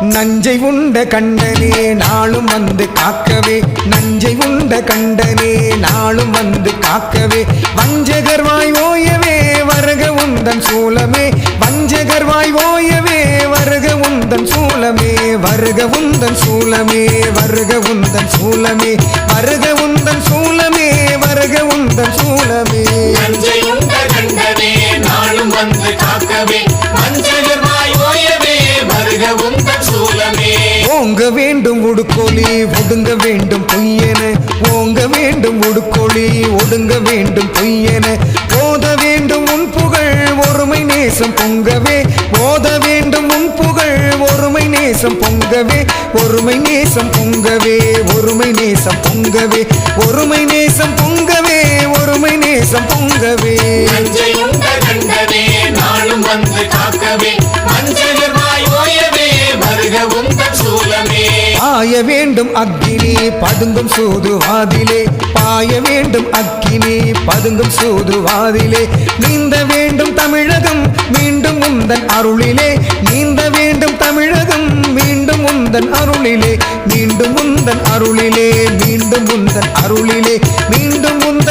நஞ்சை உண்ட கண்டனே நாளும் வந்து காக்கவே. நஞ்சை உண்ட கண்டனே நாளும் வந்து காக்கவே. வஞ்சகர்வாய் ஓயவே வருக உந்தன் சூலமே. வஞ்சகர்வாய் ஓயவே வருக உந்தன் சூலமே. வருக உந்தன் சூலமே வருக உந்தன் சூலமே. வருக உந்தன் சூலமே வருக உந்தன் சூலமே. நஞ்சையுண்ட கண்டனே நாளும் வந்து காக்கவே. ஓங்க வேண்டும் உடுக்கோழி ஒடுங்க வேண்டும் பொய்யன. ஓங்க வேண்டும் உடுக்கோழி ஒடுங்க வேண்டும் பொய்யன. ஓத வேண்டும் உன் புகழ் ஒருமை நேசம் பொங்கவே. ஓத வேண்டும் உன் புகழ் ஒருமை நேசம் பொங்கவே. ஒருமை நேசம் பொங்கவே ஒருமை நேசம் பொங்கவே. ஒருமை நேசம் பொங்கவே ஒருமை நேசம் பொங்கவே. பாய வேண்டும் அக்கினி பதுங்கும் சூது வாதிலே. பாய வேண்டும் அக்கினி பதுங்கும் சூது வாதிலே. நீந்த வேண்டும் தமிழகம் மீண்டும் உந்தன் அருளிலே. நீந்த வேண்டும் தமிழகம் மீண்டும் உந்தன் அருளிலே. மீண்டும் உந்தன் அருளிலே மீண்டும் உந்தன் அருளிலே. மீண்டும் உந்தன்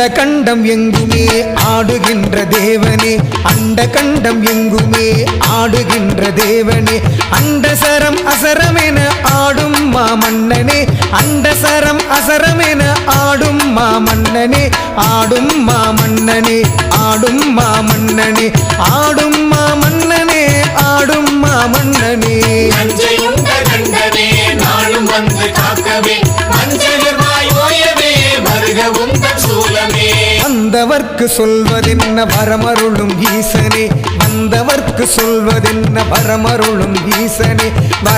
அண்ட கண்டம் எங்குமே ஆடுகின்ற தேவனே. அண்ட கண்டம் எங்குமே ஆடுகின்ற தேவனே. அண்ட அண்டசரம் அசரமென ஆடும் மாமன்னனே அண்ட அண்டசரம் அசரமென ஆடும் மாமன்னனே ஆடும் மாமன்னனே ஆடும் மாமன்னனே ஆடும் மாமன்னனே ஆடும் மாமன்னனே நஞ்சையுண்ட நாளும் வந்து காக்கவே. மஞ்சகர்மாய் ஓயவே வருக வந்தவர்க்கு சொல்வதென்ன வரமருளும் ஈசனே? வந்தவர்க்கு சொல்வதென்ன வரமருளும் ஈசனே?